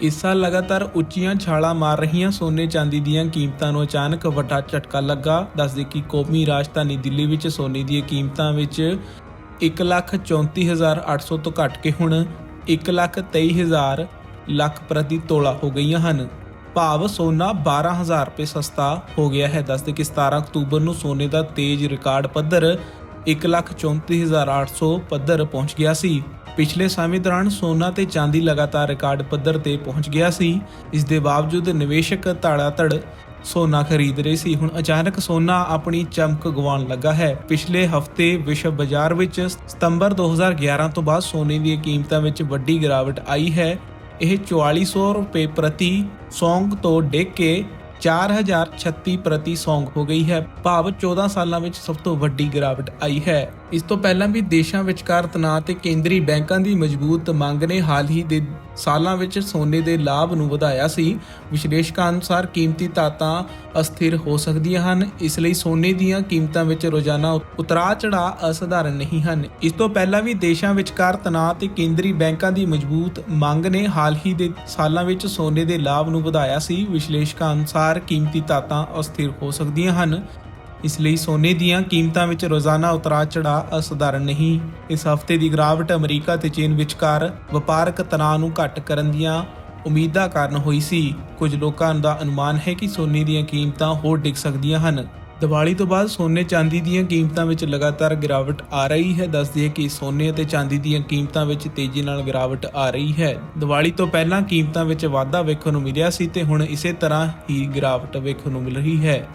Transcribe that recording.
ਇਸ ਸਾਲ ਲਗਾਤਾਰ ਉੱਚੀਆਂ ਛਾਲਾਂ ਮਾਰ ਰਹੀਆਂ ਸੋਨੇ ਚਾਂਦੀ ਦੀਆਂ ਕੀਮਤਾਂ ਨੂੰ ਅਚਾਨਕ ਵੱਡਾ ਝਟਕਾ ਲੱਗਾ। ਦੱਸਦੇ ਕਿ ਕੌਮੀ ਰਾਜਧਾਨੀ ਦਿੱਲੀ ਵਿੱਚ ਸੋਨੇ ਦੀਆਂ ਕੀਮਤਾਂ ਵਿੱਚ 134800 ਤੋਂ ਘਟ ਕੇ ਹੁਣ 123000 ਲੱਖ ਪ੍ਰਤੀ ਤੋਲਾ ਹੋ ਗਈਆਂ ਹਨ। ਭਾਵ ਸੋਨਾ 12000 ਰੁਪਏ ਸਸਤਾ ਹੋ ਗਿਆ ਹੈ। ਦੱਸਦੇ ਕਿ 17 ਅਕਤੂਬਰ ਨੂੰ ਸੋਨੇ ਦਾ ਤੇਜ਼ ਰਿਕਾਰਡ ਪੱਧਰ 134800 ਪੱਧਰ ਪਹੁੰਚ ਗਿਆ ਸੀ। ਪਿਛਲੇ ਸਮੇਂ ਦੌਰਾਨ ਸੋਨਾ ਤੇ ਚਾਂਦੀ ਲਗਾਤਾਰ ਰਿਕਾਰਡ ਪੱਧਰ ਤੇ ਪਹੁੰਚ ਗਿਆ ਸੀ। ਇਸ ਦੇ ਬਾਵਜੂਦ ਨਿਵੇਸ਼ਕ ਧਾੜਾਧੜ ਸੋਨਾ ਖਰੀਦ ਰਹੇ ਸੀ। ਹੁਣ ਅਚਾਨਕ ਸੋਨਾ ਆਪਣੀ ਚਮਕ ਗਵਾਉਣ ਲੱਗਾ ਹੈ। ਪਿਛਲੇ ਹਫ਼ਤੇ ਵਿਸ਼ਵ ਬਾਜ਼ਾਰ ਵਿੱਚ ਸਤੰਬਰ 2011 ਤੋਂ ਬਾਅਦ ਸੋਨੇ ਦੀਆਂ ਕੀਮਤਾਂ ਵਿੱਚ ਵੱਡੀ ਗਿਰਾਵਟ ਆਈ ਹੈ। ਇਹ 4400 ਰੁਪਏ ਪ੍ਰਤੀ ਸੌਂਗ ਤੋਂ ਡਿੱਗ ਕੇ 4036 ਪ੍ਰਤੀ ਸੌਂਗ ਹੋ ਗਈ ਹੈ। ਭਾਵ 14 ਸਾਲਾਂ ਵਿੱਚ ਸਭ ਤੋਂ ਵੱਡੀ ਗਿਰਾਵਟ ਆਈ ਹੈ। ਇਸ ਤੋਂ ਪਹਿਲਾਂ ਵੀ ਦੇਸ਼ਾਂ ਵਿਚਕਾਰ ਤਣਾਅ ਤੇ ਕੇਂਦਰੀ ਬੈਂਕਾਂ ਦੀ ਮਜ਼ਬੂਤ ਮੰਗ ਨੇ ਹਾਲ ਹੀ ਦੇ ਸਾਲਾਂ ਵਿੱਚ ਸੋਨੇ ਦੇ ਲਾਭ ਨੂੰ ਵਧਾਇਆ ਸੀ। ਵਿਸ਼ਲੇਸ਼ਕਾਂ ਅਨੁਸਾਰ ਕੀਮਤੀ ਧਾਤਾਂ ਅਸਥਿਰ ਹੋ ਸਕਦੀਆਂ ਹਨ। ਇਸ ਲਈ ਸੋਨੇ ਦੀਆਂ ਕੀਮਤਾਂ ਵਿੱਚ ਰੋਜ਼ਾਨਾ ਉਤਰਾਅ ਚੜਾਅ ਅਸਧਾਰਨ ਨਹੀਂ ਹਨ। ਇਸ ਤੋਂ ਪਹਿਲਾਂ ਵੀ ਦੇਸ਼ਾਂ ਵਿਚਕਾਰ ਤਣਾਅ ਤੇ ਕੇਂਦਰੀ ਬੈਂਕਾਂ ਦੀ ਮਜ਼ਬੂਤ ਮੰਗ ਨੇ ਹਾਲ ਹੀ ਦੇ ਸਾਲਾਂ ਵਿੱਚ ਸੋਨੇ ਦੇ ਲਾਭ ਨੂੰ ਵਧਾਇਆ ਸੀ। ਵਿਸ਼ਲੇਸ਼ਕਾਂ ਅਨੁਸਾਰ ਕੀਮਤੀ ਧਾਤਾਂ ਅਸਥਿਰ ਹੋ ਸਕਦੀਆਂ ਹਨ। ਇਸ ਲਈ ਸੋਨੇ ਦੀਆਂ ਕੀਮਤਾਂ ਵਿੱਚ ਰੋਜ਼ਾਨਾ ਉਤਰਾਅ ਚੜਾਅ ਅਸਧਾਰਨ ਨਹੀਂ। ਇਸ ਹਫ਼ਤੇ ਦੀ ਗਿਰਾਵਟ ਅਮਰੀਕਾ ਤੇ ਚੀਨ ਵਿਚਕਾਰ ਵਪਾਰਕ ਤਣਾਅ ਨੂੰ ਘੱਟ ਕਰਨ ਦੀਆਂ ਉਮੀਦਾਂ ਕਾਰਨ ਹੋਈ ਸੀ। ਕੁਝ ਲੋਕਾਂ ਦਾ ਅਨੁਮਾਨ ਹੈ ਕਿ ਸੋਨੇ ਦੀਆਂ ਕੀਮਤਾਂ ਹੋਰ ਡਿੱਗ ਸਕਦੀਆਂ ਹਨ। ਦੀਵਾਲੀ ਤੋਂ ਬਾਅਦ ਸੋਨੇ ਚਾਂਦੀ ਦੀਆਂ ਕੀਮਤਾਂ ਵਿੱਚ ਲਗਾਤਾਰ ਗਿਰਾਵਟ ਆ ਰਹੀ ਹੈ। ਦੱਸਦੀ ਹੈ ਕਿ ਸੋਨੇ ਅਤੇ ਚਾਂਦੀ ਦੀਆਂ ਕੀਮਤਾਂ ਵਿੱਚ ਤੇਜ਼ੀ ਨਾਲ ਗਿਰਾਵਟ ਆ ਰਹੀ ਹੈ। ਦੀਵਾਲੀ ਤੋਂ ਪਹਿਲਾਂ ਕੀਮਤਾਂ ਵਿੱਚ ਵਾਧਾ ਵੇਖਣ ਨੂੰ ਮਿਲਿਆ ਸੀ ਤੇ ਹੁਣ ਇਸੇ ਤਰ੍ਹਾਂ ਹੀ ਗਿਰਾਵਟ ਵੇਖਣ ਨੂੰ ਮਿਲ ਰਹੀ ਹੈ।